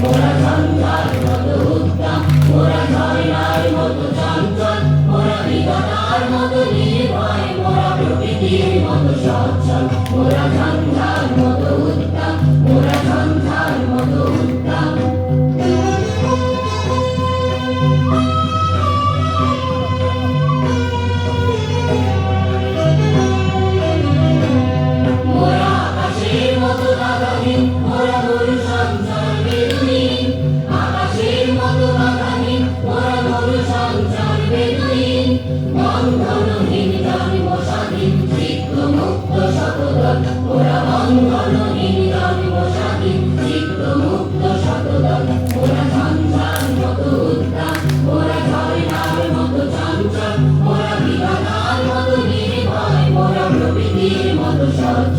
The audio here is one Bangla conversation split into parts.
মোরা ঝঞ্ঝার মতো উদ্দাম মোরা ঝর্ণার মতো চঞ্চল মোরা বিঘটার মতো নির্ভয় মোরা প্রকৃতির মতো সচ্ছল মোরা ঝঞ্ঝার মতো বন্ধনহীন জন্ম স্বাধীন চিত্ত মুক্ত শতদল ওরা বন্ধনহীন জন্ম স্বাধীন চিত্ত মুক্ত শতদল ওরা সন্তান মত উত্তাপ ওরা ঝর্ণার মত চঞ্চল ওরা বিধানার মত নির্ভয় ওরা প্রকৃতির মত সচ্ছ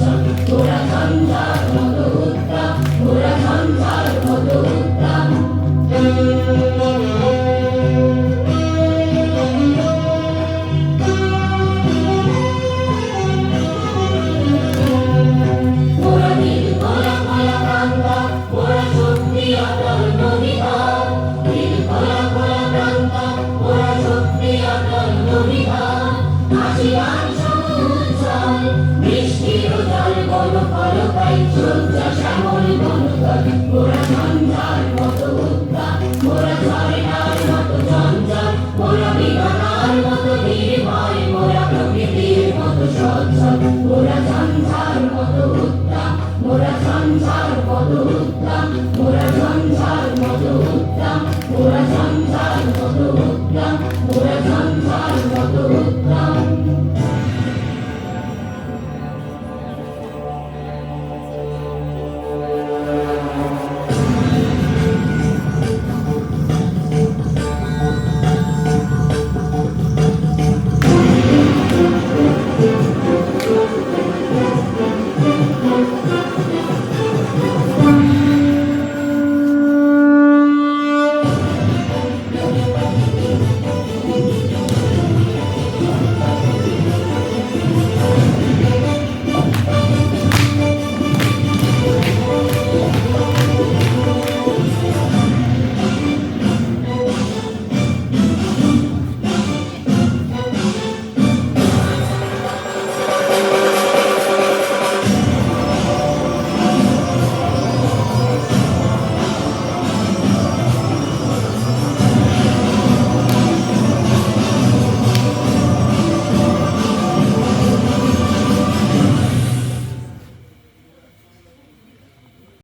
বৃষ্টির জল বন ফল পাই সূর্য শ্যামল বন